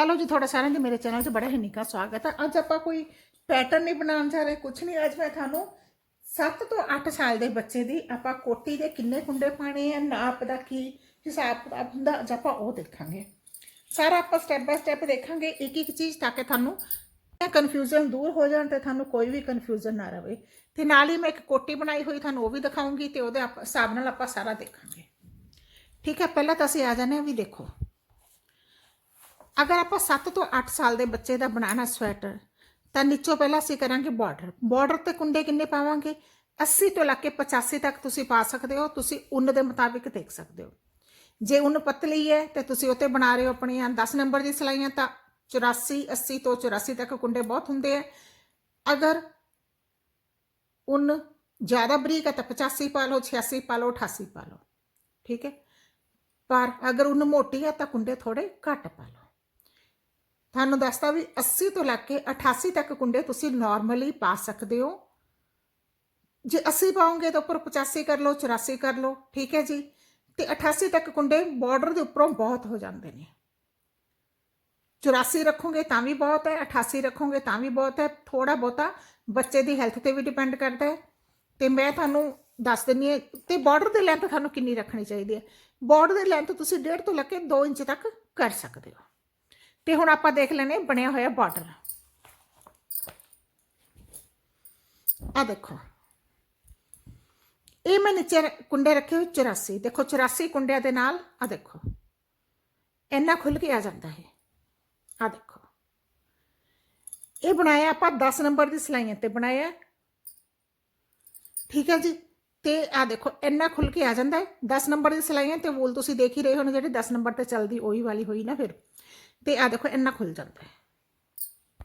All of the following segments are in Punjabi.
ਹੈਲੋ ਜੀ, ਤੁਹਾਡਾ ਸਾਰਿਆਂ ਦੇ ਮੇਰੇ ਚੈਨਲ 'ਚ ਬੜਾ ਹੀ ਨਿੱਘਾ ਸਵਾਗਤ ਹੈ ਅੱਜ ਆਪਾਂ ਕੋਈ ਪੈਟਰਨ ਨਹੀਂ ਬਣਾਉਣ ਜਾ ਰਹੇ ਕੁਝ ਨਹੀਂ। ਅੱਜ ਮੈਂ ਤੁਹਾਨੂੰ 7 ਤੋਂ 8 ਸਾਲ ਦੇ ਬੱਚੇ ਦੀ ਆਪਾਂ ਕੋਟੀ ਦੇ ਕਿੰਨੇ ਕੁੰਡੇ ਪਾਣੇ ਆ, ਨਾਪ ਦਾ ਕੀ ਹਿਸਾਬ ਕਿਤਾਬ ਹੁੰਦਾ, ਅੱਜ ਆਪਾਂ ਉਹ ਦੇਖਾਂਗੇ। ਸਾਰਾ ਆਪਾਂ ਸਟੈਪ ਬਾਏ ਸਟੈਪ ਦੇਖਾਂਗੇ, ਇੱਕ ਇੱਕ ਚੀਜ਼ ਤਾਂ ਕਿ ਤੁਹਾਨੂੰ ਕਨਫਿਊਜ਼ਨ ਦੂਰ ਹੋ ਜਾਣ ਤੇ ਤੁਹਾਨੂੰ ਕੋਈ ਵੀ ਕਨਫਿਊਜ਼ਨ ਨਾ ਰਹੇ ਤੇ ਨਾਲ ਹੀ ਮੈਂ ਇੱਕ ਕੋਟੀ ਬਣਾਈ ਹੋਈ, ਤੁਹਾਨੂੰ ਉਹ ਵੀ ਦਿਖਾਉਂਗੀ ਤੇ ਉਹਦੇ ਆਪਾਂ- ਹਿਸਾਬ ਨਾਲ ਆਪਾਂ ਸਾਰਾ ਦੇਖਾਂਗੇ। ਠੀਕ ਹੈ, ਪਹਿਲਾਂ ਤਾਂ ਅਸੀਂ ਆ ਜਾਂਦੇ ਹਾਂ, ਵੀ ਦੇਖੋ। ਅਗਰ ਆਪਾਂ 7 ਤੋਂ 8 ਸਾਲ ਦੇ ਬੱਚੇ ਦਾ ਬਣਾਉਣਾ ਸਵੈਟਰ ਤਾਂ ਨੀਚੋਂ ਪਹਿਲਾਂ ਅਸੀਂ ਕਰਾਂਗੇ ਬਾਰਡਰ ਬਾਰਡਰ ਤੇ ਕੁੰਡੇ ਕਿੰਨੇ ਪਾਵਾਂਗੇ? 80 ਤੋਂ ਲੱਗ ਕੇ 85 ਤੱਕ ਤੁਸੀਂ ਪਾ ਸਕਦੇ ਹੋ, ਤੁਸੀਂ ਉੱਨ ਦੇ ਮੁਤਾਬਿਕ ਦੇਖ ਸਕਦੇ ਹੋ। ਜੇ ਉੱਨ ਪਤਲੀ ਹੈ, ਤੇ ਤੁਸੀਂ ਉੱਤੇ ਬਣਾ ਰਹੇ ਹੋ ਆਪਣੀਆਂ 10 ਨੰਬਰ ਦੀ ਸਲਾਈਆਂ, ਤਾਂ 84 80 ਤੋਂ 84 ਤੱਕ ਕੁੰਡੇ ਬਹੁਤ ਹੁੰਦੇ ਆ। ਅਗਰ ਉੱਨ ਜ਼ਿਆਦਾ ਬਰੀਕ ਹੈ, ਤਾਂ 85 ਪਾ ਲਓ 86 ਪਾ ਲਓ 88 ਪਾ ਲਓ। ਠੀਕ ਹੈ? ਪਰ ਅਗਰ ਉੱਨ ਮੋਟੀ ਹੈ, ਤਾਂ ਕੁੰਡੇ ਥੋੜੇ ਘੱਟ ਪਾ ਲਓ। ਤੁਹਾਨੂੰ ਦੱਸਦਾ ਵੀ 80 ਤੋਂ ਲੈ ਕੇ 88 ਤੱਕ ਕੁੰਡੇ ਤੁਸੀਂ ਨਾਰਮਲੀ ਪਾ ਸਕਦੇ ਹੋ। ਜੇ 80 ਪਾਉਂਗੇ ਤਾਂ ਉੱਪਰ 85 ਕਰ ਲਓ 84 ਕਰ ਲਓ, ਠੀਕ ਹੈ ਜੀ? ਤੇ 88 ਤੱਕ ਕੁੰਡੇ ਬਾਰਡਰ ਦੇ ਉੱਪਰੋਂ ਬਹੁਤ ਹੋ ਜਾਂਦੇ ਨੇ। 84 ਰੱਖੋਗੇ ਤਾਂ ਵੀ ਬਹੁਤ ਹੈ 88 ਰੱਖੋਗੇ ਤਾਂ ਵੀ ਬਹੁਤ ਹੈ ਥੋੜਾ ਬਹੁਤਾ ਬੱਚੇ ਦੀ ਹੈਲਥ ਤੇ ਵੀ ਡਿਪੈਂਡ ਕਰਦਾ ਹੈ। ਤੇ ਮੈਂ ਤੁਹਾਨੂੰ ਦੱਸ ਦਿੰਨੀ ਹੈ, ਤੇ ਬਾਰਡਰ ਦੀ ਲੈਂਥ ਤੁਹਾਨੂੰ ਕਿੰਨੀ ਰੱਖਣੀ ਚਾਹੀਦੀ ਹੈ? ਬਾਰਡਰ ਦੀ ਲੈਂਥ ਤੁਸੀਂ 1.5 ਤੋਂ ਲੈ ਕੇ 2 ਇੰਚ ਤੱਕ ਕਰ ਸਕਦੇ ਹੋ। ਤੇ ਹੁਣ ਆਪਾਂ ਦੇਖ ਲੈਨੇ ਬਣਿਆ ਹੋਇਆ ਬਾਰਡਰ। ਆ ਦੇਖੋ। ਇਹ ਮੈਂ ਨੀਚੇ ਰ- ਕੁੰਡੇ ਰੱਖੇ ਹੋਏ 84 ਦੇਖੋ 84 ਕੁੰਡਿਆਂ ਦੇ ਨਾਲ ਆ ਦੇਖੋ। ਇੰਨਾ ਖੁੱਲ ਕੇ ਆ ਜਾਂਦਾ ਹੈ ਆ ਦੇਖੋ। ਇਹ ਬਣਾਇਆ ਆਪਾਂ 10 ਨੰਬਰ ਦੀ ਸਲਾਈਆਂ ਤੇ ਬਣਾਇਆ। ਠੀਕ ਹੈ ਜੀ? ਤੇ ਆ ਦੇਖੋ, ਇੰਨਾ ਖੁੱਲ ਕੇ ਆ ਜਾਂਦਾ ਹੈ। 10 ਨੰਬਰ ਦੀ ਸਲਾਈਆਂ ਤੇ ਵੂਲ ਤੁਸੀਂ ਦੇਖ ਹੀ ਰਹੇ ਹੋ ਨਾ ਜਿਹੜੀ 10 ਨੰਬਰ ਤੇ ਚੱਲਦੀ, ਉਹੀ ਵਾਲੀ ਹੋਈ ਨਾ ਫਿਰ। ਤੇ ਆ ਦੇਖੋ ਇੰਨਾ ਖੁੱਲ ਜਾਂਦਾ ਹੈ।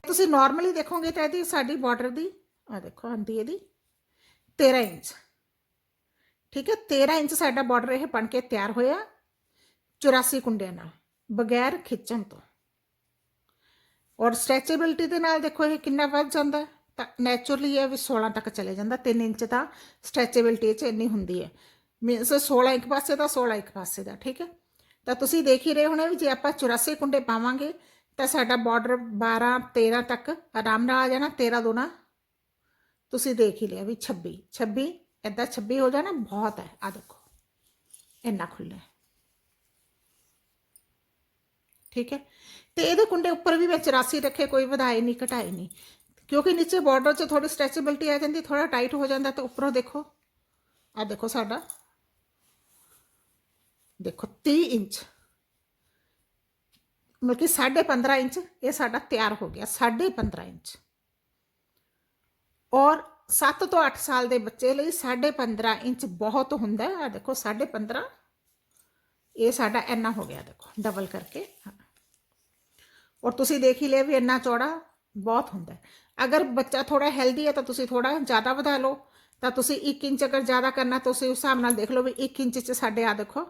ਤੁਸੀਂ ਨਾਰਮਲੀ ਦੇਖੋਗੇ ਤਾਂ ਇਹਦੀ ਸਾਡੀ ਬਾਰਡਰ ਦੀ ਆ ਦੇਖੋ ਆਂਦੀ ਇਹਦੀ 13 ਇੰਚ। ਠੀਕ ਹੈ 13 ਇੰਚ ਸਾਡਾ ਬਾਰਡਰ ਇਹ ਬਣ ਕੇ ਤਿਆਰ ਹੋਇਆ 84 ਕੁੰਡਿਆਂ ਨਾਲ, ਬਗੈਰ ਖਿੱਚਣ ਤੋਂ। ਔਰ ਸਟ੍ਰੈਚੇਬਿਲਟੀ ਦੇ ਨਾਲ ਦੇਖੋ ਇਹ ਕਿੰਨਾ ਵੱਧ ਜਾਂਦਾ ਤਾਂ ਨੇਚਰਲੀ ਇਹ ਵੀ 16 ਤੱਕ ਚਲੇ ਜਾਂਦਾ 3 ਇੰਚ ਤਾਂ ਸਟ੍ਰੈਚੇਬਿਲਟੀ ਚ ਇੰਨੀ ਹੁੰਦੀ ਹੈ। ਮੀਨਸ 16 ਇੱਕ ਪਾਸੇ ਦਾ 16 ਇੱਕ ਪਾਸੇ ਦਾ, ਠੀਕ ਹੈ। ਤਾਂ ਤੁਸੀਂ ਦੇਖ ਹੀ ਰਹੇ ਹੋਣੇ ਵੀ ਜੇ ਆਪਾਂ 84 ਕੁੰਡੇ ਪਾਵਾਂਗੇ, ਤਾਂ ਸਾਡਾ ਬਾਰਡਰ 12 13 ਤੱਕ ਆਰਾਮ ਨਾਲ ਆ ਜਾਣਾ 13 ਦੁਨਾ ਤੁਸੀਂ ਦੇਖ ਹੀ ਲਿਆ ਵੀ 26 26 ਇਦਾਂ 26 ਹੋ ਜਾਣਾ, ਬਹੁਤ ਹੈ। ਆ ਦੇਖੋ, ਇੰਨਾ ਖੁੱਲ੍ਹਾ ਹੈ। ਠੀਕ ਹੈ? ਤੇ ਇਹਦੇ ਕੁੰਡੇ ਉੱਪਰ ਵੀ ਮੈਂ 84 ਰੱਖੇ, ਕੋਈ ਵਧਾਏ ਨਹੀਂ ਘਟਾਏ ਨਹੀਂ। ਕਿਉਂਕਿ ਨੀਚੇ ਬਾਰਡਰ 'ਚ ਥੋੜੀ ਸਟ੍ਰੈਚੇਬਿਲਟੀ ਆ ਜਾਂਦੀ ਥੋੜਾ ਟਾਈਟ ਹੋ ਜਾਂਦਾ, ਤੇ ਉੱਪਰੋਂ ਦੇਖੋ। ਆ ਦੇਖੋ ਸਾਡਾ ਦੇਖੋ 30 ਇੰਚ ਮਤਲਬ ਕਿ 15.5 ਇੰਚ ਇਹ ਸਾਡਾ ਤਿਆਰ ਹੋ ਗਿਆ 15.5 ਇੰਚ ਔਰ 7 ਤੋਂ 8 ਸਾਲ ਦੇ ਬੱਚੇ ਲਈ 15.5 ਇੰਚ ਬਹੁਤ ਹੁੰਦਾ ਹੈ ਆ ਦੇਖੋ 15.5 ਇਹ ਸਾਡਾ ਇੰਨਾ ਹੋ ਗਿਆ ਦੇਖੋ ਡਬਲ ਕਰਕੇ ਹਾਂ। ਔਰ ਤੁਸੀਂ ਦੇਖ ਹੀ ਲਿਆ ਵੀ ਇੰਨਾ ਚੌੜਾ ਬਹੁਤ ਹੁੰਦਾ ਹੈ ਅਗਰ ਬੱਚਾ ਥੋੜਾ ਹੈਲਦੀ ਹੈ ਤਾਂ ਤੁਸੀਂ ਥੋੜਾ ਜ਼ਿਆਦਾ ਵਧਾ ਲਓ ਤਾਂ ਤੁਸੀਂ 1 ਇੰਚ ਅਗਰ ਜ਼ਿਆਦਾ ਕਰਨਾ ਤੁਸੀਂ ਉਸ ਹਿਸਾਬ ਨਾਲ ਦੇਖ ਲਓ ਵੀ 1 ਇੰਚ ਚ ਸਾਡੇ ਆ ਦੇਖੋ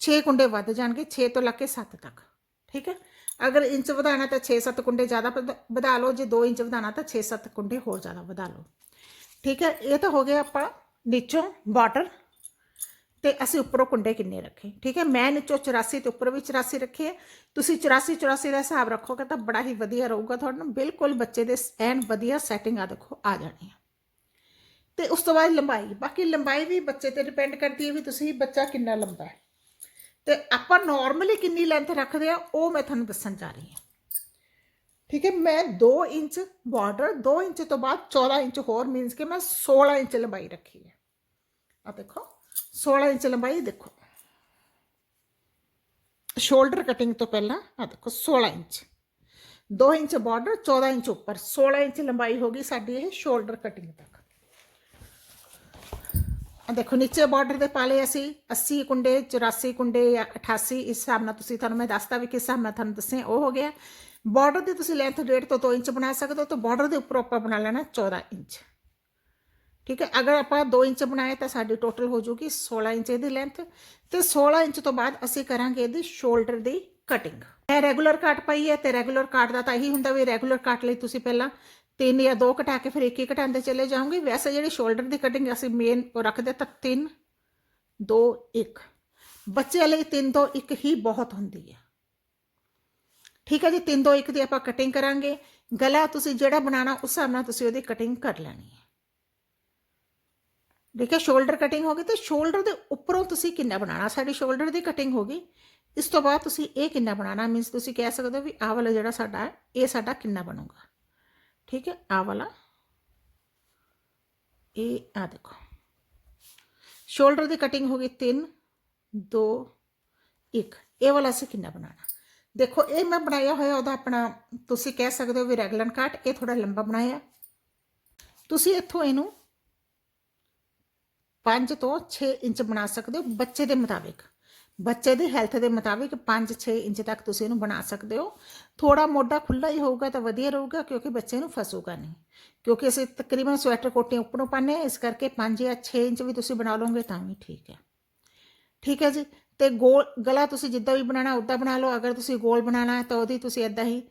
6 ਕੁੰਡੇ ਵੱਧ ਜਾਣਗੇ 6 ਤੋਂ ਲੈ ਕੇ 7 ਤੱਕ ਠੀਕ ਹੈ ਅਗਰ ਇੰਚ ਵਧਾਣਾ ਤਾਂ 6-7 ਕੁੰਡੇ ਜ਼ਿਆਦਾ ਵਧ- ਵਧਾ ਲਓ ਜੇ 2 ਇੰਚ ਵਧਾਣਾ ਤਾਂ 6-7 ਕੁੰਡੇ ਹੋਰ ਜ਼ਿਆਦਾ ਵਧਾ ਲਓ ਠੀਕ ਹੈ ਇਹ ਤਾਂ ਹੋ ਗਿਆ ਆਪਾਂ ਨੀਚੋਂ ਬਾਰਡਰ ਤੇ ਅਸੀਂ ਉੱਪਰੋਂ ਕੁੰਡੇ ਕਿੰਨੇ ਰੱਖੇ ਠੀਕ ਹੈ ਮੈਂ ਨੀਚੋਂ 84 ਤੇ ਉੱਪਰ ਵੀ 84 ਰੱਖੇ ਆ। ਤੁਸੀਂ 84 84 ਦਾ ਹਿਸਾਬ ਰੱਖੋਗੇ ਤਾਂ ਬੜਾ ਹੀ ਵਧੀਆ ਰਹੂਗਾ ਤੁਹਾਨੂੰ ਬਿਲਕੁਲ ਬੱਚੇ ਦੇ ਐਨ ਵਧੀਆ ਸੈਟਿੰਗ ਆ ਦੇਖੋ ਆ ਜਾਣੀ ਆ ਤੇ ਉਸ ਤੋਂ ਬਾਅਦ ਲੰਬਾਈ ਬਾਕੀ ਲੰਬਾਈ ਵੀ ਬੱਚੇ ਤੇ ਡਿਪੈਂਡ ਕਰਦੀ ਹੈ ਵੀ ਤੁਸੀਂ ਬੱਚਾ ਕਿੰਨਾ ਲੰਬਾ ਹੈ ਤੇ ਆਪਾਂ ਨਾਰਮਲੀ ਕਿੰਨੀ ਲੈਂਥ ਰੱਖਦੇ ਆ ਉਹ ਮੈਂ ਤੁਹਾਨੂੰ ਦੱਸਣ ਜਾ ਰਹੀ ਹਾਂ ਠੀਕ ਹੈ ਮੈਂ 2 ਇੰਚ ਬਾਰਡਰ 2 ਇੰਚ ਤੋਂ ਬਾਅਦ 14 ਇੰਚ ਹੋਰ ਮੀਨਸ ਕਿ ਮੈਂ 16 ਇੰਚ ਲੰਬਾਈ ਰੱਖੀ ਹੈ ਆ ਦੇਖੋ 16 ਇੰਚ ਲੰਬਾਈ ਦੇਖੋ ਸ਼ੋਲਡਰ ਕਟਿੰਗ ਤੋਂ ਪਹਿਲਾਂ ਆ ਦੇਖੋ 16 ਇੰਚ 2 ਇੰਚ ਬਾਰਡਰ 14 ਇੰਚ ਉੱਪਰ 16 ਇੰਚ ਲੰਬਾਈ ਹੋ ਗਈ ਸਾਡੀ ਇਹ ਸ਼ੋਲਡਰ ਕਟਿੰਗ ਤੱਕ ਆ ਦੇਖੋ, ਨੀਚੇ ਬਾਰਡਰ ਦੇ ਪਾਲੇ ਅਸੀਂ 80 ਕੁੰਡੇ 84 ਕੁੰਡੇ ਜਾਂ 88 ਇਸ ਹਿਸਾਬ ਨਾਲ ਤੁਸੀਂ ਤੁਹਾਨੂੰ ਮੈਂ ਦੱਸਦਾ ਵੀ ਕਿਸ ਹਿਸਾਬ ਨਾਲ ਤੁਹਾਨੂੰ ਦੱਸਿਆ ਉਹ ਹੋ ਗਿਆ। ਬਾਰਡਰ ਦੀ ਤੁਸੀਂ ਲੈਂਥ 1.5 ਤੋਂ 2 ਇੰਚ ਬਣਾ ਸਕਦੇ ਹੋ ਤਾਂ ਬਾਰਡਰ ਦੇ ਉੱਪਰ ਆਪਾਂ ਬਣਾ ਲੈਣਾ 14 ਇੰਚ। ਠੀਕ ਹੈ, ਅਗਰ ਆਪਾਂ 2 ਇੰਚ ਬਣਾਏ ਤਾਂ ਸਾਡੀ ਟੋਟਲ ਹੋ ਜੂਗੀ 16 ਇੰਚ ਦੀ ਲੈਂਥ ਤੇ 16 ਇੰਚ ਤੋਂ ਬਾਅਦ ਅਸੀਂ ਕਰਾਂਗੇ ਇਹਦੀ ਸ਼ੋਲਡਰ ਦੀ ਕਟਿੰਗ ਇਹ ਰੈਗੂਲਰ ਕੱਟ ਪਾਈ ਹੈ ਤੇ ਰੈਗੂਲਰ ਕੱਟ ਦਾ ਤਾਂ ਇਹੀ ਹੁੰਦਾ ਵੀ ਰੈਗੂਲਰ ਕੱਟ ਲਈ ਤੁਸੀਂ ਪਹਿਲਾਂ ਤਿੰਨ ਜਾਂ ਦੋ ਘਟਾ ਕੇ ਫਿਰ ਇੱਕ ਹੀ ਘਟਾਉਂਦੇ ਚਲੇ ਜਾਓਗੇ ਵੈਸੇ ਜਿਹੜੀ ਸ਼ੋਲਡਰ ਦੀ ਕਟਿੰਗ ਅਸੀਂ ਮੇਨ ਰੱਖਦੇ ਤਾਂ 3 2 1 ਬੱਚੇ ਲਈ 3 ਤੋਂ 1 ਹੀ ਬਹੁਤ ਹੁੰਦੀ ਹੈ ਠੀਕ ਹੈ ਜੀ 3 2 1 ਦੀ ਆਪਾਂ ਕਟਿੰਗ ਕਰਾਂਗੇ। ਗਲਾ ਤੁਸੀਂ ਜਿਹੜਾ ਬਣਾਉਣਾ, ਉਸ ਹਿਸਾਬ ਨਾਲ ਤੁਸੀਂ ਉਹਦੀ ਕਟਿੰਗ ਕਰ ਲੈਣੀ ਹੈ ਠੀਕ ਹੈ ਸ਼ੋਲਡਰ ਕਟਿੰਗ ਹੋ ਗਈ ਤੇ ਸ਼ੋਲਡਰ ਦੇ ਉੱਪਰੋਂ ਤੁਸੀਂ ਕਿੰਨਾ ਬਣਾਉਣਾ? ਸਾਡੀ ਸ਼ੋਲਡਰ ਦੀ ਕਟਿੰਗ ਹੋ ਗਈ। ਇਸ ਤੋਂ ਬਾਅਦ ਤੁਸੀਂ ਇਹ ਕਿੰਨਾ ਬਣਾਉਣਾ? ਮੀਨਸ ਤੁਸੀਂ ਕਹਿ ਸਕਦੇ ਹੋ ਵੀ ਆਹ ਵਾਲਾ ਜਿਹੜਾ ਸਾਡਾ, ਇਹ ਸਾਡਾ ਕਿੰਨਾ ਬਣੂਗਾ। ਠੀਕ ਹੈ ਆਹ ਵਾਲਾ ਇਹ ਆ ਦੇਖੋ ਸ਼ੋਲਡਰ ਦੀ ਕਟਿੰਗ ਹੋ ਗਈ 3 2 1 ਇਹ ਵਾਲਾ ਅਸੀਂ ਕਿੰਨਾ ਬਣਾਉਣਾ ਦੇਖੋ ਇਹ ਮੈਂ ਬਣਾਇਆ ਹੋਇਆ ਉਹਦਾ ਆਪਣਾ ਤੁਸੀਂ ਕਹਿ ਸਕਦੇ ਹੋ ਵੀ ਰੈਗੂਲਰ ਕੱਟ ਇਹ ਥੋੜਾ ਲੰਬਾ ਬਣਾਇਆ ਤੁਸੀਂ ਇੱਥੋਂ ਇਹਨੂੰ 5 ਤੋਂ 6 ਇੰਚ ਬਣਾ ਸਕਦੇ ਹੋ ਬੱਚੇ ਦੇ ਮੁਤਾਬਿਕ ਬੱਚੇ ਦੀ ਹੈਲਥ ਦੇ ਮੁਤਾਬਿਕ 5-6 ਇੰਚ ਤੱਕ ਤੁਸੀਂ ਇਹਨੂੰ ਬਣਾ ਸਕਦੇ ਹੋ। ਥੋੜਾ ਮੋਢਾ ਖੁੱਲਾ ਹੀ ਹੋਊਗਾ ਤਾਂ ਵਧੀਆ ਰਹੂਗਾ ਕਿਉਂਕਿ ਬੱਚੇ ਨੂੰ ਫਸੂਗਾ ਨਹੀਂ। ਕਿਉਂਕਿ ਅਸੀਂ ਤਕਰੀਬਨ ਸਵੈਟਰ ਕੋਟੀਆਂ ਉੱਪਰੋਂ ਪਾਉਂਦੇ ਹਾਂ, ਇਸ ਕਰਕੇ 5 ਜਾਂ 6 ਇੰਚ ਵੀ ਤੁਸੀਂ ਬਣਾ ਲਓਗੇ ਤਾਂ ਵੀ ਠੀਕ ਹੈ। ਠੀਕ ਹੈ ਜੀ? ਤੇ ਗੋਲ, ਗਲਾ ਤੁਸੀਂ ਜਿੱਦਾਂ ਵੀ ਬਣਾਉਣਾ, ਉਦਾਂ ਬਣਾ ਲਓ। ਅਗਰ ਤੁਸੀਂ ਗੋਲ ਬਣਾਉਣਾ ਹੈ ਤਾਂ ਉਹਦੀ ਤੁਸੀਂ ਇਦਾਂ ਹੀ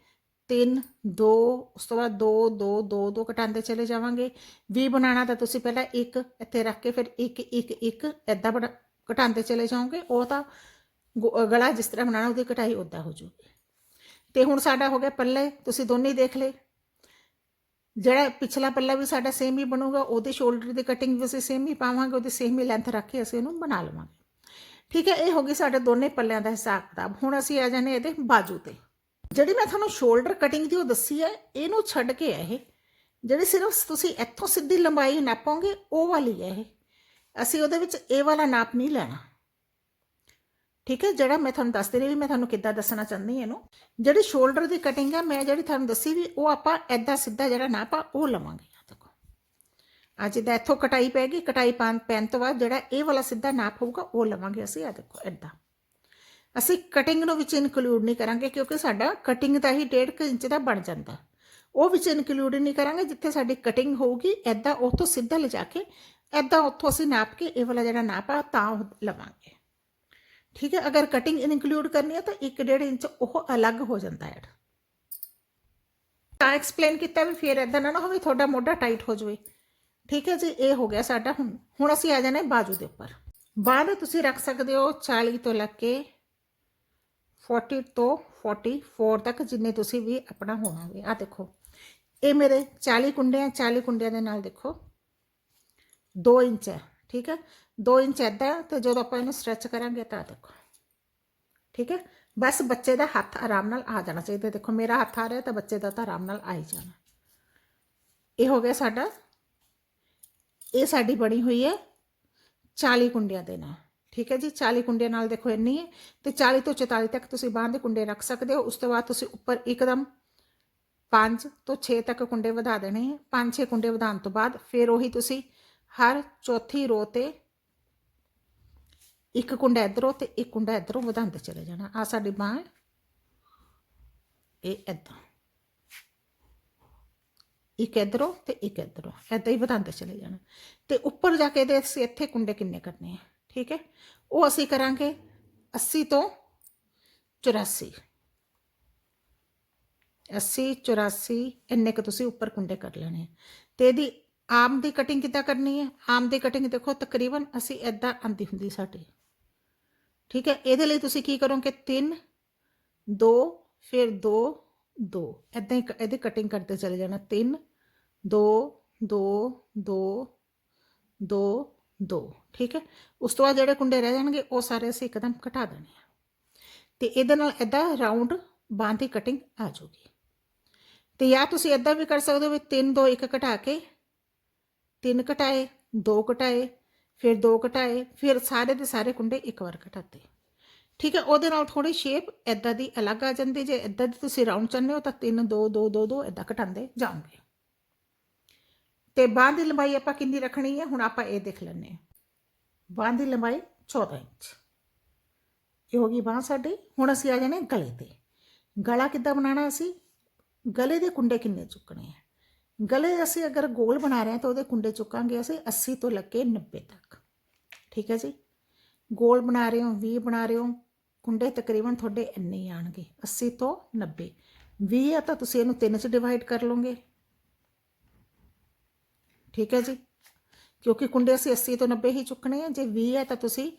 3 2 ਉਸ ਤੋਂ ਬਾਅਦ 2 2 2 2 ਘਟਾਉਂਦੇ ਚਲੇ ਜਾਵਾਂਗੇ। ਵੀ ਬਣਾਉਣਾ ਤਾਂ ਤੁਸੀਂ ਪਹਿਲਾਂ ਇੱਕ ਇੱਥੇ ਰੱਖ ਕੇ ਫਿਰ ਇੱਕ ਇੱਕ ਇੱਕ ਇਦਾਂ ਬਣਾ ਘਟਾਉਂਦੇ ਚਲੇ ਜਾਓਗੇ, ਉਹ ਤਾਂ ਗੋ- ਗਲਾ ਜਿਸ ਤਰ੍ਹਾਂ ਬਣਾਉਣਾ, ਉਹਦੀ ਕਟਾਈ ਉਦਾਂ ਹੋ ਜਾਊਗੀ। ਤੇ ਹੁਣ ਸਾਡਾ ਹੋ ਗਿਆ ਪੱਲੇ, ਤੁਸੀਂ ਦੋਨੇ ਹੀ ਦੇਖ ਲਏ। ਜਿਹੜਾ ਪਿਛਲਾ ਪੱਲਾ ਵੀ ਸਾਡਾ ਸੇਮ ਹੀ ਬਣੂਗਾ, ਉਹਦੇ ਸ਼ੋਲਡਰ ਦੀ ਕਟਿੰਗ ਵੀ ਅਸੀਂ ਸੇਮ ਹੀ ਪਾਵਾਂਗੇ, ਉਹਦੀ ਸੇਮ ਹੀ ਲੈਂਥ ਰੱਖ ਕੇ ਅਸੀਂ ਉਹਨੂੰ ਬਣਾ ਲਵਾਂਗੇ। ਠੀਕ ਹੈ, ਇਹ ਹੋ ਗਈ ਸਾਡੇ ਦੋਨੇ ਪੱਲਿਆਂ ਦਾ ਹਿਸਾਬ ਕਿਤਾਬ। ਹੁਣ ਅਸੀਂ ਆ ਜਾਣੇ ਇਹਦੇ ਬਾਜੂ ਤੇ। ਜਿਹੜੀ ਮੈਂ ਤੁਹਾਨੂੰ ਸ਼ੋਲਡਰ ਕਟਿੰਗ ਦੀ ਉਹ ਦੱਸੀ ਹੈ, ਇਹਨੂੰ ਛੱਡ ਕੇ ਹੈ ਇਹ। ਜਿਹੜੀ ਸਿਰਫ ਤੁਸੀਂ ਇੱਥੋਂ ਸਿੱਧੀ ਲੰਬਾਈ ਨਾਪੋਗੇ, ਉਹ ਵਾਲੀ ਹੈ ਇਹ। ਅਸੀਂ ਉਹਦੇ ਵਿੱਚ ਇਹ ਵਾਲਾ ਨਾਪ ਨਹੀਂ ਲੈਣਾ। ਠੀਕ ਹੈ, ਜਿਹੜਾ ਮੈਂ ਤੁਹਾਨੂੰ ਦੱਸਦੀ ਰਹੀ ਵੀ ਮੈਂ ਤੁਹਾਨੂੰ ਕਿੱਦਾਂ ਦੱਸਣਾ ਚਾਹੁੰਦੀ ਹਾਂ ਇਹਨੂੰ। ਜਿਹੜੀ ਸ਼ੋਲਡਰ ਦੀ ਕਟਿੰਗ ਆ, ਮੈਂ ਜਿਹੜੀ ਤੁਹਾਨੂੰ ਦੱਸੀ ਵੀ ਉਹ ਆਪਾਂ ਐਦਾਂ ਸਿੱਧਾ ਜਿਹੜਾ ਨਾਪ ਆ, ਉਹ ਲਵਾਂਗੇ। ਦੇਖੋ। ਅੱਜ ਦਾ ਇੱਥੋਂ ਕਟਾਈ ਪੈਗੀ ਕਟਾਈ ਪਾਣ ਪੈਣ ਤੋਂ ਬਾਅਦ ਜਿਹੜਾ ਇਹ ਵਾਲਾ ਸਿੱਧਾ ਨਾਪ ਹੋਊਗਾ, ਉਹ ਲਵਾਂਗੇ ਅਸੀਂ। ਆ ਦੇਖੋ ਐਦਾਂ ਅਸੀਂ ਕਟਿੰਗ ਨੂੰ ਵਿੱਚ ਇਨਕਲੂਡ ਨਹੀਂ ਕਰਾਂਗੇ, ਕਿਉਂਕਿ ਸਾਡਾ ਕਟਿੰਗ ਦਾ ਹੀ 1.5 ਇੰਚ ਦਾ ਬਣ ਜਾਂਦਾ। ਉਹ ਵਿੱਚ ਇਨਕਲੂਡ ਨਹੀਂ ਕਰਾਂਗੇ, ਜਿੱਥੇ ਸਾਡੀ ਕਟਿੰਗ ਹੋਊਗੀ ਐਦਾਂ ਤੋਂ ਸਿੱਧਾ ਲਿਜਾ ਕੇ ਐਦਾਂ ਉੱਥੋਂ ਅਸੀਂ ਨਾਪ ਕੇ ਇਹ ਵਾਲਾ ਜਿਹੜਾ ਨਾਪ ਆ ਤਾਂ ਉਹ ਲਵਾਂਗੇ ਠੀਕ ਹੈ ਅਗਰ ਕਟਿੰਗ ਇਨਕਲੂਡ ਕਰਨੀ ਹੈ ਤਾਂ 1.5 ਇੰਚ ਉਹ ਅਲੱਗ ਹੋ ਜਾਂਦਾ ਹੈ ਤਾਂ ਐਕਸਪਲੇਨ ਕੀਤਾ ਵੀ ਫਿਰ ਐਦਾਂ ਨਾ ਨਾ ਹੋਵੇ ਤੁਹਾਡਾ ਮੋਢਾ ਟਾਈਟ ਹੋ ਜਾਵੇ ਠੀਕ ਹੈ ਜੀ ਇਹ ਹੋ ਗਿਆ ਸਾਡਾ ਹੁਣ ਹੁਣ ਅਸੀਂ ਆ ਜਾਣਾ ਬਾਜੂ ਦੇ ਉੱਪਰ ਬਾਅਦ ਤੁਸੀਂ ਰੱਖ ਸਕਦੇ ਹੋ 40 ਤੋਂ ਲੈ ਕੇ 40 ਤੋਂ 44 ਤੱਕ ਜਿੰਨੇ ਤੁਸੀਂ ਵੀ ਆਪਣਾ ਹੋਣਾ ਹੋਵੇ ਆ ਦੇਖੋ ਇਹ ਮੇਰੇ 40 ਕੁੰਡੇ ਆ 40 ਕੁੰਡਿਆਂ ਦੇ ਨਾਲ ਦੇਖੋ 2 ਇੰਚ ਹੈ, ਠੀਕ ਹੈ? 2 ਇੰਚ ਐਦਾਂ ਤੇ ਜਦੋਂ ਆਪਾਂ ਇਹਨੂੰ ਸਟ੍ਰੈਚ ਕਰਾਂਗੇ ਤਾਂ ਦੇਖੋ, ਠੀਕ ਹੈ? ਬਸ ਬੱਚੇ ਦਾ ਹੱਥ ਆਰਾਮ ਨਾਲ ਆ ਜਾਣਾ ਚਾਹੀਦਾ ਦੇਖੋ, ਮੇਰਾ ਹੱਥ ਆ ਰਿਹਾ ਤਾਂ ਬੱਚੇ ਦਾ ਤਾਂ ਆਰਾਮ ਨਾਲ ਆ ਹੀ ਜਾਣਾ। ਇਹ ਹੋ ਗਿਆ ਸਾਡਾ, ਇਹ ਸਾਡੀ ਬਣੀ ਹੋਈ ਹੈ 40 ਕੁੰਡਿਆਂ ਦੇ ਨਾਲ, ਠੀਕ ਹੈ ਜੀ? 40 ਕੁੰਡਿਆਂ ਨਾਲ ਦੇਖੋ ਇੰਨੀ ਹੈ ਤੇ 40 ਤੋਂ 44 ਤੱਕ ਤੁਸੀਂ ਬਾਹਾਂ ਦੇ ਕੁੰਡੇ ਰੱਖ ਸਕਦੇ ਹੋ। ਉਸ ਤੋਂ ਬਾਅਦ ਤੁਸੀਂ ਉੱਪਰ ਇੱਕਦਮ 5 ਤੋਂ 6 ਤੱਕ ਕੁੰਡੇ ਵਧਾ ਦੇਣੇ ਹੈ। 5-6 ਕੁੰਡੇ ਵਧਾਉਣ ਤੋਂ ਬਾਅਦ ਫਿਰ ਉਹੀ ਤੁਸੀਂ ਹਰ ਚੌਥੀ ਰੋ ਤੇ ਇੱਕ ਕੁੰਡਾ ਇਧਰੋਂ ਤੇ ਇੱਕ ਕੁੰਡਾ ਇਧਰੋਂ ਵਧਾਉਂਦੇ ਚਲੇ ਜਾਣਾ। ਆ ਸਾਡੀ ਬਾਹ ਇਹ ਇਦਾਂ। ਇੱਕ ਇਧਰੋਂ ਤੇ ਇੱਕ ਇਧਰੋਂ। ਇਦਾਂ ਹੀ ਵਧਾਉਂਦੇ ਚਲੇ ਜਾਣਾ। ਤੇ ਉੱਪਰ ਜਾ ਕੇ ਇਹਦੇ ਅਸੀਂ ਇੱਥੇ ਕੁੰਡੇ ਕਿੰਨੇ ਕਰਨੇ ਆ? ਠੀਕ ਹੈ? ਉਹ ਅਸੀਂ ਕਰਾਂਗੇ 80 ਤੋਂ 84 80 84 ਇੰਨੇ ਕੁ ਤੁਸੀਂ ਉੱਪਰ ਕੁੰਡੇ ਕਰ ਲੈਣੇ ਆ। ਤੇ ਇਹਦੀ ਆਮ ਦੀ ਕਟਿੰਗ ਕਿੱਦਾਂ ਕਰਨੀ ਹੈ? ਆਮ ਦੀ ਕਟਿੰਗ ਦੇਖੋ, ਤਕਰੀਬਨ ਅਸੀਂ ਇਦਾਂ ਆਂਦੀ ਹੁੰਦੀ ਸਾਡੀ। ਠੀਕ ਹੈ? ਇਹਦੇ ਲਈ ਤੁਸੀਂ ਕੀ ਕਰੋਗੇ? 3 2 ਫਿਰ 2 2 ਇਦਾਂ ਹੀ ਕ- ਇਹਦੀ ਕਟਿੰਗ ਕਰਦੇ ਚਲੇ ਜਾਣਾ। 3 2 2 2 2 2 ਠੀਕ ਹੈ? ਉਸ ਤੋਂ ਬਾਅਦ ਜਿਹੜੇ ਕੁੰਡੇ ਰਹਿ ਜਾਣਗੇ, ਉਹ ਸਾਰੇ ਅਸੀਂ ਇੱਕਦਮ ਘਟਾ ਦੇਣੇ ਆ। ਤੇ ਇਹਦੇ ਨਾਲ ਇਦਾਂ ਰਾਉਂਡ ਬਾਂਹ ਦੀ ਕਟਿੰਗ ਆ ਜਾਊਗੀ। ਤੇ ਜਾਂ ਤੁਸੀਂ ਇਦਾਂ ਵੀ ਕਰ ਸਕਦੇ ਹੋ ਵੀ 3 2 1 ਘਟਾ ਕੇ ਤਿੰਨ ਘਟਾਏ ਦੋ ਘਟਾਏ ਫਿਰ ਦੋ ਘਟਾਏ ਫਿਰ ਸਾਰੇ ਦੇ ਸਾਰੇ ਕੁੰਡੇ ਇੱਕ ਵਾਰ ਘਟਾਤੇ ਠੀਕ ਹੈ, ਉਹਦੇ ਨਾਲ ਥੋੜੀ ਸ਼ੇਪ ਇਦਾਂ ਦੀ ਅਲੱਗ ਆ ਜਾਂਦੀ, ਜੇ ਇਦਾਂ ਦੀ ਤੁਸੀਂ ਰਾਉਂਡ ਚਾਹੁੰਦੇ ਹੋ ਤਾਂ 3 2 2 2 2 ਇਦਾਂ ਘਟਾਉਂਦੇ ਜਾਓਗੇ। ਤੇ ਬਾਂਹ ਦੀ ਲੰਬਾਈ ਆਪਾਂ ਕਿੰਨੀ ਰੱਖਣੀ ਹੈ? ਹੁਣ ਆਪਾਂ ਇਹ ਦੇਖ ਲੈਂਦੇ ਹਾਂ। ਬਾਂਹ ਦੀ ਲੰਬਾਈ 14 ਇੰਚ। ਇਹ ਹੋ ਗਈ ਬਾਂਹ ਸਾਡੀ। ਹੁਣ ਅਸੀਂ ਆ ਜਾਣੇ ਗਲੇ ਤੇ। ਗਲਾ ਕਿੱਦਾਂ ਬਣਾਉਣਾ ਅਸੀਂ? ਗਲੇ ਦੇ ਕੁੰਡੇ ਕਿੰਨੇ ਚੁੱਕਣੇ ਆ ਗਲੇ ਅਸੀਂ ਅਗਰ ਗੋਲ ਬਣਾ ਰਹੇ ਹਾਂ ਤਾਂ ਉਹਦੇ ਕੁੰਡੇ ਚੁੱਕਾਂਗੇ ਅਸੀਂ 80 ਤੋਂ ਲੈ ਕੇ 90 ਤੱਕ। ਠੀਕ ਹੈ ਜੀ? ਗੋਲ ਬਣਾ ਰਹੇ ਹੋ 20 ਬਣਾ ਰਹੇ ਹੋ, ਕੁੰਡੇ ਤਕਰੀਬਨ ਤੁਹਾਡੇ ਇੰਨੇ ਹੀ ਆਣਗੇ 80 ਤੋਂ 90 20 ਆ ਤਾਂ ਤੁਸੀਂ ਇਹਨੂੰ ਤਿੰਨ ਚ ਡਿਵਾਈਡ ਕਰ ਲਓਗੇ। ਠੀਕ ਹੈ ਜੀ? ਕਿਉਂਕਿ ਕੁੰਡੇ ਅਸੀਂ 80 ਤੋਂ 90 ਹੀ ਚੁੱਕਣੇ ਆ, ਜੇ 20 ਹੈ ਤਾਂ ਤੁਸੀਂ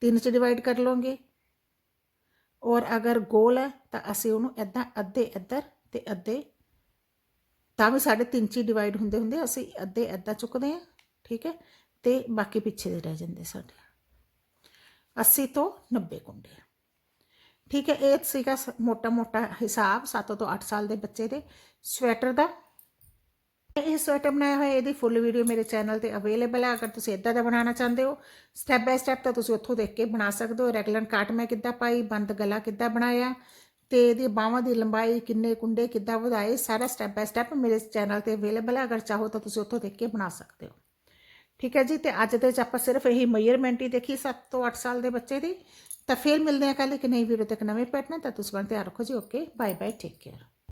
ਤਿੰਨ ਚ ਡਿਵਾਈਡ ਕਰ ਲਓਗੇ। ਔਰ ਅਗਰ ਗੋਲ ਹੈ ਤਾਂ ਅਸੀਂ ਉਹਨੂੰ ਇਦਾਂ ਅੱਧੇ ਇੱਧਰ ਤੇ ਅੱਧੇ ਤਾਂ ਵੀ ਸਾਡੇ ਤਿੰਨ ਚ ਡਿਵਾਈਡ ਹੁੰਦੇ ਹੁੰਦੇ ਅਸੀਂ ਅੱਧੇ ਇੱਦਾਂ ਚੁੱਕਦੇ ਹਾਂ, ਠੀਕ ਹੈ? ਤੇ ਬਾਕੀ ਪਿੱਛੇ ਦੇ ਰਹਿ ਜਾਂਦੇ ਸਾਡੇ। 80 ਤੋਂ 90 ਕੁੰਡੇ ਠੀਕ ਹੈ, ਇਹ ਸੀਗਾ ਮੋਟਾ ਮੋਟਾ ਹਿਸਾਬ 7 ਤੋਂ 8 ਸਾਲ ਦੇ ਬੱਚੇ ਦੇ ਸਵੈਟਰ ਦਾ। ਇਹ ਸਵੈਟਰ ਬਣਾਇਆ ਹੋਇਆ, ਇਹਦੀ ਫੁੱਲ ਵੀਡੀਓ ਮੇਰੇ ਚੈਨਲ ਤੇ ਅਵੇਲੇਬਲ ਹੈ ਅਗਰ ਤੁਸੀਂ ਇਦਾਂ ਦਾ ਬਣਾਉਣਾ ਚਾਹੁੰਦੇ ਹੋ ਸਟੈਪ ਬਾਈ ਸਟੈਪ ਤਾਂ ਤੁਸੀਂ ਉੱਥੋਂ ਦੇਖ ਕੇ ਬਣਾ ਸਕਦੇ ਹੋ। ਰੈਗੂਲਰ ਕਾਟ ਮੈਂ ਕਿੱਦਾਂ ਪਾਈ, ਬੰਦ ਗਲਾ ਕਿੱਦਾਂ ਬਣਾਇਆ ਤੇ ਇਹਦੀ ਬਾਹਾਂ ਦੀ ਲੰਬਾਈ ਕਿੰਨੇ ਕੁੰਡੇ ਕਿੱਦਾਂ ਵਧਾਏ, ਸਾਰਾ ਸਟੈਪ ਬਾਈ ਸਟੈਪ ਮੇਰੇ ਚੈਨਲ ਤੇ ਅਵੇਲੇਬਲ ਹੈ। ਅਗਰ ਚਾਹੋ ਤਾਂ ਤੁਸੀਂ ਉੱਥੋਂ ਦੇਖ ਕੇ ਬਣਾ ਸਕਦੇ ਹੋ। ਠੀਕ ਹੈ ਜੀ, ਤੇ ਅੱਜ ਦੇ ਵਿੱਚ ਆਪਾਂ ਸਿਰਫ ਇਹੀ ਮੇਜਰਮੈਂਟ ਹੀ ਦੇਖੀ 7 ਤੋਂ 8 ਸਾਲ ਦੇ ਬੱਚੇ ਦੀ। ਤਾਂ ਫਿਰ ਮਿਲਦੇ ਹਾਂ ਕੱਲ ਇੱਕ ਨਈ ਵੀਡੀਓ ਤੱਕ ਨਵੇਂ ਪੈਟਰਨ ਤਾਂ। ਤੁਸੀਂ ਬਣ ਤਿਆਰ ਰੱਖੋ ਜੀ। Okay bye bye take care